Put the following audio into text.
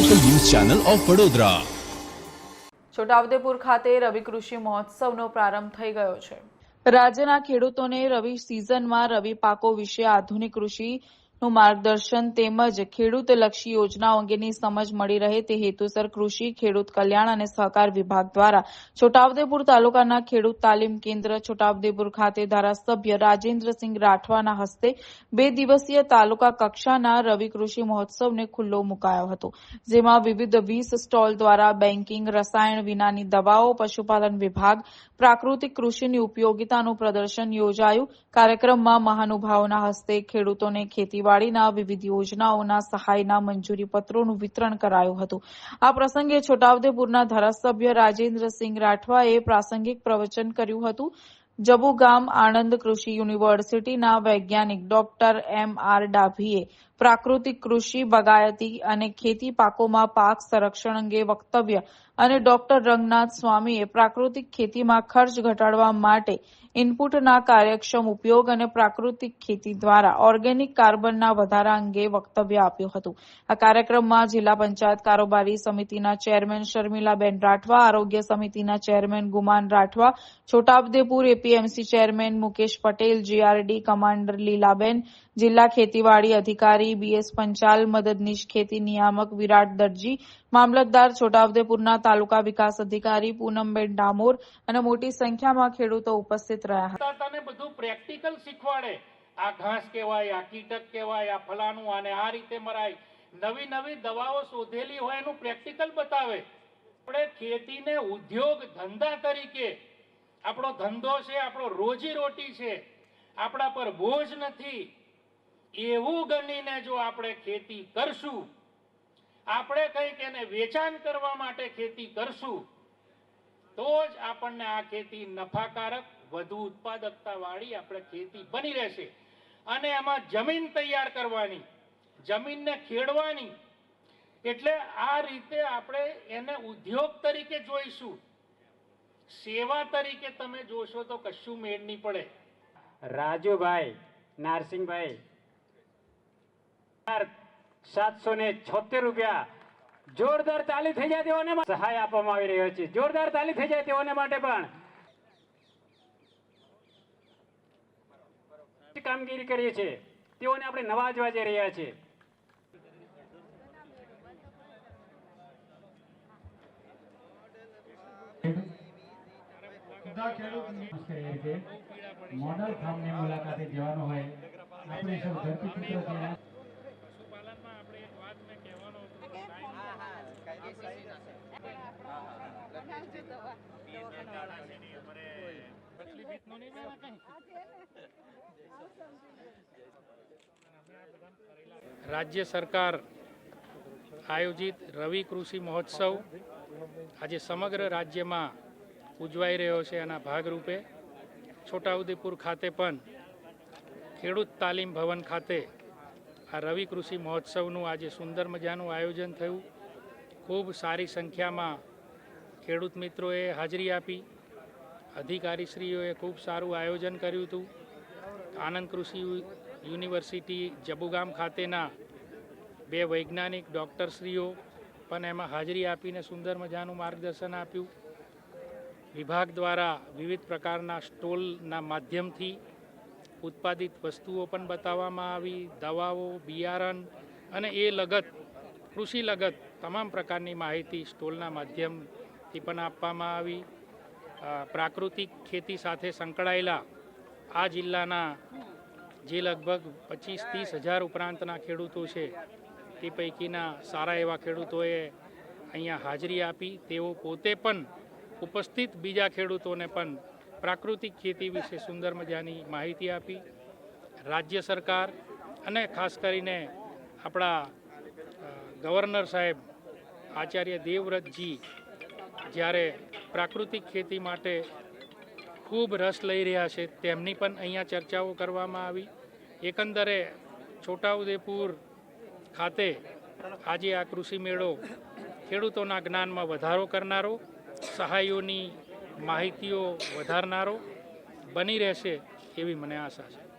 Channel of Vadodara Chhota Udepur ખાતે રવિ કૃષિ મહોત્સવનો પ્રારંભ થઈ ગયો છે. રાજ્યના ખેડૂતોને રવિ સિઝનમાં રવિ પાકો વિશે આધુનિક કૃષિનું માર્ગદર્શન તેમજ ખેડૂતલક્ષી યોજનાઓ અંગેની સમજ મળી રહે તે હેતુસર કૃષિ, ખેડૂત કલ્યાણ અને સહકાર વિભાગ દ્વારા છોટાઉદેપુર તાલુકાના ખેડૂત તાલીમ કેન્દ્ર છોટાઉદેપુર ખાતે ધારાસભ્ય રાજેન્દ્રસિંહ રાઠવાના હસ્તે બે દિવસીય તાલુકા કક્ષાના રવિ કૃષિ મહોત્સવને ખુલ્લો મુકાયો હતો, જેમાં વિવિધ વીસ સ્ટોલ દ્વારા બેન્કિંગ, રસાયણ વિનાની દવાઓ, પશુપાલન વિભાગ, પ્રાકૃતિક કૃષિની ઉપયોગિતાનું પ્રદર્શન યોજાયું. કાર્યક્રમમાં મહાનુભાવોના હસ્તે ખેડૂતોને ખેતીવાડીના વિવિધ યોજનાઓના સહાયના મંજૂરી પત્રોનું વિતરણ કરાયું હતું. આ પ્રસંગે છોટાઉદેપુરના ધારાસભ્ય રાજેન્દ્રસિંહ રાઠવાએ પ્રાસંગિક પ્રવચન કર્યું હતું. જબુ ગામ આણંદ કૃષિ યુનિવર્સિટીના વૈજ્ઞાનિક ડોક્ટર એમ આર ડાભીએ પ્રાકૃતિક કૃષિ બગાયતી અને ખેતી પાકોમાં પાક સંરક્ષણ અંગે વક્તવ્ય અને ડોક્ટર રંગનાથ સ્વામીએ પ્રાકૃતિક ખેતીમાં ખર્ચ ઘટાડવા માટે ઇનપુટના કાર્યક્ષમ ઉપયોગ અને પ્રાકૃતિક ખેતી દ્વારા ઓર્ગેનિક કાર્બનના વધારા અંગે વક્તવ્ય આપ્યું હતું. આ કાર્યક્રમમાં જિલ્લા પંચાયત કારોબારી સમિતિના ચેરમેન શર્મિલાબેન રાઠવા, આરોગ્ય સમિતિના chairman Guman Rathwa, Chhotaudepur APMC chairman Mukesh Patel, GRD commander Lilaben, જિલ્લા ખેતીવાડી અધિકારી બીએસ પંચાલ, મદદનીશ ખેતી નિયામક વિરાટ દરજી, મામલતદાર છોટાઉદેપુરના તાલુકા વિકાસ અધિકારી પૂનમબેન ડામોર અને મોટી સંખ્યામાં ખેડૂતો ઉપસ્થિત રહ્યા આ ઘાસ કહેવાય, આ કીટક કહેવાય, આ ફલાનું આને આ રીતે મરાય. નવી નવી દવાઓ શોધેલી હોય એનું પ્રેક્ટિકલ બતાવે. આપણે ખેતીને ઉદ્યોગ ધંધા તરીકે આપણો ધંધો છે, આપણો રોજી રોટી છે, આપણા પર બોજ નથી. એવું ગણીને જો આપણે ખેતી કરશું, આપણે કંઈક એને વેચાણ કરવા માટે ખેતી કરશું, તો જ આપણને આ ખેતી નફાકારક, વધુ ઉત્પાદકતા વાળી આપણે ખેતી બની રહેશે. અને એમાં જમીન તૈયાર કરવાની, જમીનને ખેડવાની, એટલે આ રીતે આપણે એને ઉદ્યોગ તરીકે જોઈશું. સેવા તરીકે તમે જોશો તો કશું મેળ નહીં પડે. રાજુભાઈ નારસિંહભાઈ સાતસો ને છોતેર રૂપિયા. જોરદાર તાલી થઈ જાય તેઓને સહાય આપવામાં આવી રહ્યો છે. જોરદાર તાલી થઈ જાય તેઓને માટે પણ. કામગીરી કરીએ છીએ તેઓને આપણે નવાજવા જઈ રહ્યા છીએ. બધા ખેડૂત મોડલ ફાર્મની મુલાકાતે જવાનું હોય. આપણે સૌ ધરતીપુત્ર છે. પશુપાલનમાં આપણે એક વાત મેં કહેવાનો રાજ્ય સરકાર આયોજિત રવિ કૃષિ મહોત્સવ આજે સમગ્ર રાજ્યમાં ઉજવાઈ રહ્યો છે એના ભાગરૂપે છોટાઉદેપુર ખાતે પણ ખેડૂત તાલીમ ભવન ખાતે આ રવિ કૃષિ મહોત્સવનું આજે સુંદર મજાનું આયોજન થયું. ખૂબ સારી સંખ્યામાં ખેડૂત મિત્રોએ હાજરી આપી. અધિકારીશ્રીઓએ ખૂબ સારું આયોજન કર્યું હતું. આનંદ કૃષિ યુનિવર્સિટી જબુગામ ખાતેના બે વૈજ્ઞાનિક ડૉક્ટરશ્રીઓ પણ એમાં હાજરી આપીને સુંદર મજાનું માર્ગદર્શન આપ્યું. વિભાગ દ્વારા વિવિધ પ્રકારના સ્ટોલના માધ્યમથી ઉત્પાદિત વસ્તુઓ પણ બતાવવામાં આવી, દવાઓ, બિયારણ અને એ લગત, કૃષિ લગત તમામ પ્રકારની માહિતી સ્ટોલના માધ્યમથી પણ આપવામાં આવી. પ્રાકૃતિક ખેતી સાથે સંકળાયેલા આ જિલ્લાના જે લગભગ પચીસ ત્રીસ હજાર ઉપરાંતના ખેડૂતો છે, તે પૈકીના સારા એવા ખેડૂતોએ અહીંયા હાજરી આપી. તેઓ પોતે પણ ઉપસ્થિત બીજા ખેડૂતોને પણ પ્રાકૃતિક ખેતી વિશે સુંદર મજાની માહિતી આપી. રાજ્ય સરકાર અને ખાસ કરીને આપણા ગવર્નર સાહેબ આચાર્ય દેવવ્રતજી જ્યારે પ્રાકૃતિક ખેતી માટે ખૂબ રસ લઈ રહ્યા છે તેમની પણ અહીંયા ચર્ચાઓ કરવામાં આવી. એકંદરે છોટાઉદેપુર ખાતે આજે આ કૃષિ મેળો ખેડૂતોના જ્ઞાનમાં વધારો કરનારો સહાયોની માહિતીઓ વધારનારો બની રહેશે એવી મને આશા છે.